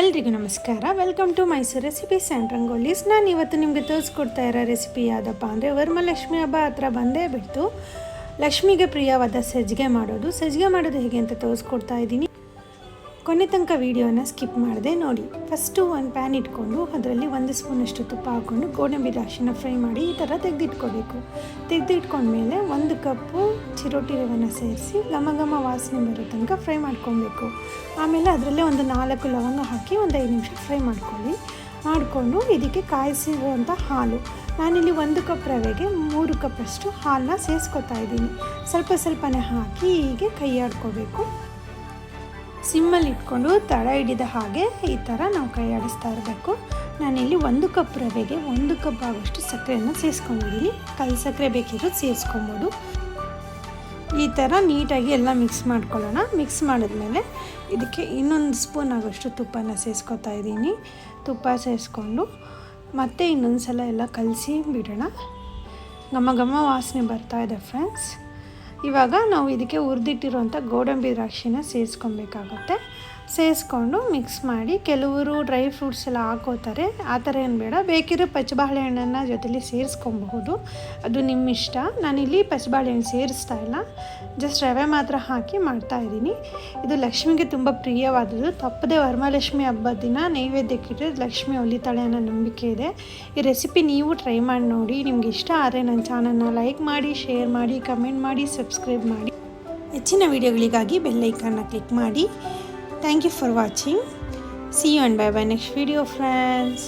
ಎಲ್ರಿಗೂ ನಮಸ್ಕಾರ. Welcome to Mysuru recipes and rangolis ನಾನು ಇವತ್ತು ನಿಮಗೆ ತೋರಿಸ್ಕೊಡ್ತಾ ಇರೋ ರೆಸಿಪಿ ಯಾವುದಪ್ಪ ಅಂದರೆ ವರಮಲಕ್ಷ್ಮಿ ಹಬ್ಬ ಹತ್ರ ಬಂದೇ ಬಿಡ್ತು. ಲಕ್ಷ್ಮಿಗೆ ಪ್ರಿಯವಾದ ಸಜ್ಜಿಗೆ ಮಾಡೋದು. ಸಜ್ಜಿಗೆ ಮಾಡೋದು ಹೇಗೆ ಅಂತ ತೋರಿಸ್ಕೊಡ್ತಾ ಇದ್ದೀನಿ. ಕೊನೆ ತನಕ ವೀಡಿಯೋನ ಸ್ಕಿಪ್ ಮಾಡಿದೆ ನೋಡಿ. ಫಸ್ಟು ಒಂದು ಪ್ಯಾನ್ ಇಟ್ಕೊಂಡು ಅದರಲ್ಲಿ ಒಂದು ಸ್ಪೂನಷ್ಟು ತುಪ್ಪ ಹಾಕ್ಕೊಂಡು ಗೋಡಂಬಿ ದ್ರಾಕ್ಷಿನ ಫ್ರೈ ಮಾಡಿ ಈ ಥರ ತೆಗೆದಿಟ್ಕೋಬೇಕು. ತೆಗೆದಿಟ್ಕೊಂಡ್ಮೇಲೆ ಒಂದು ಕಪ್ಪು ಚಿರೋಟಿ ರವೆನ ಸೇರಿಸಿ ಘಮ ಘಮ ವಾಸನೆ ಬರೋ ತನಕ ಫ್ರೈ ಮಾಡ್ಕೊಬೇಕು. ಆಮೇಲೆ ಅದರಲ್ಲೇ ಒಂದು ನಾಲ್ಕು ಲವಂಗ ಹಾಕಿ ಒಂದು ಐದು ನಿಮಿಷ ಫ್ರೈ ಮಾಡ್ಕೊಳ್ಳಿ. ಮಾಡಿಕೊಂಡು ಇದಕ್ಕೆ ಕಾಯಿಸಿರುವಂಥ ಹಾಲು. ನಾನಿಲ್ಲಿ ಒಂದು ಕಪ್ ರವೆಗೆ ಮೂರು ಕಪ್ಪಷ್ಟು ಹಾಲನ್ನ ಸೇರಿಸ್ಕೊತಾ ಇದ್ದೀನಿ. ಸ್ವಲ್ಪ ಸ್ವಲ್ಪನೇ ಹಾಕಿ ಹೀಗೆ ಕೈ ಆಡ್ಕೋಬೇಕು ಸಿಮ್ಮಲ್ಲಿ ಇಟ್ಕೊಂಡು ತಳ ಹಿಡಿದ ಹಾಗೆ ಈ ಥರ ನಾವು ಕೈ ಆಡಿಸ್ತಾ ಇರಬೇಕು. ನಾನಿಲ್ಲಿ ಒಂದು ಕಪ್ ರವೆಗೆ ಒಂದು ಕಪ್ ಆಗೋಷ್ಟು ಸಕ್ಕರೆಯನ್ನು ಸೇರಿಸ್ಕೊಂಡಿದ್ದೀನಿ. ಕಲ್ ಸಕ್ಕರೆ ಬೇಕಿದ್ರು ಸೇರಿಸ್ಕೊಬೋದು. ಈ ಥರ ನೀಟಾಗಿ ಎಲ್ಲ ಮಿಕ್ಸ್ ಮಾಡ್ಕೊಳ್ಳೋಣ. ಮಿಕ್ಸ್ ಮಾಡಿದ್ಮೇಲೆ ಇದಕ್ಕೆ ಇನ್ನೊಂದು ಸ್ಪೂನ್ ಆಗೋಷ್ಟು ತುಪ್ಪನ ಸೇರಿಸ್ಕೊತಾ ಇದ್ದೀನಿ. ತುಪ್ಪ ಸೇರಿಸ್ಕೊಂಡು ಮತ್ತೆ ಇನ್ನೊಂದು ಸಲ ಎಲ್ಲ ಕಲಸಿ ಬಿಡೋಣ. ಘಮ ಘಮ ವಾಸನೆ ಬರ್ತಾ ಇದೆ ಫ್ರೆಂಡ್ಸ್. ಇವಾಗ ನಾವು ಇದಕ್ಕೆ ಹುರಿದಿಟ್ಟಿರುವಂಥ ಗೋಡಂಬಿ ದ್ರಾಕ್ಷಿನ ಸೇರಿಸ್ಕೊಬೇಕಾಗುತ್ತೆ. ಸೇರಿಸ್ಕೊಂಡು ಮಿಕ್ಸ್ ಮಾಡಿ ಕೆಲವರು ಡ್ರೈ ಫ್ರೂಟ್ಸ್ ಎಲ್ಲ ಹಾಕೋತಾರೆ. ಆ ಥರ ಏನು ಬೇಡ. ಬೇಕಿರೋ ಪಚ್ಚಬಾಳೆಹಣ್ಣನ್ನು ಜೊತೆಲಿ ಸೇರಿಸ್ಕೊಬಹುದು. ಅದು ನಿಮ್ಮ ಇಷ್ಟ. ನಾನಿಲ್ಲಿ ಪಚ್ಚಬಾಳೆಹಣ್ಣು ಸೇರಿಸ್ತಾ ಇಲ್ಲ. ಜಸ್ಟ್ ರವೆ ಮಾತ್ರ ಹಾಕಿ ಮಾಡ್ತಾ ಇದ್ದೀನಿ. ಇದು ಲಕ್ಷ್ಮಿಗೆ ತುಂಬ ಪ್ರಿಯವಾದದ್ದು. ತಪ್ಪದೆ ವರಮಹಾಲಕ್ಷ್ಮಿ ಹಬ್ಬದ ದಿನ ನೈವೇದ್ಯಕ್ಕಿಟ್ಟರೆ ಲಕ್ಷ್ಮಿ ಒಲಿತಾಳೆ ಅನ್ನೋ ನಂಬಿಕೆ ಇದೆ. ಈ ರೆಸಿಪಿ ನೀವು ಟ್ರೈ ಮಾಡಿ ನೋಡಿ. ನಿಮ್ಗೆ ಇಷ್ಟ ಆದರೆ ನನ್ನ ಚಾನಲ್ನ ಲೈಕ್ ಮಾಡಿ, ಶೇರ್ ಮಾಡಿ, ಕಮೆಂಟ್ ಮಾಡಿ ಸಬ್ಸ್ಕ್ರೈಬ್ ಮಾಡಿ. ಹೆಚ್ಚಿನ ವಿಡಿಯೋಗಳಿಗಾಗಿ ಬೆಲ್ಲೈಕನ್ನ ಕ್ಲಿಕ್ ಮಾಡಿ. Thank you for watching see you and bye bye next video friends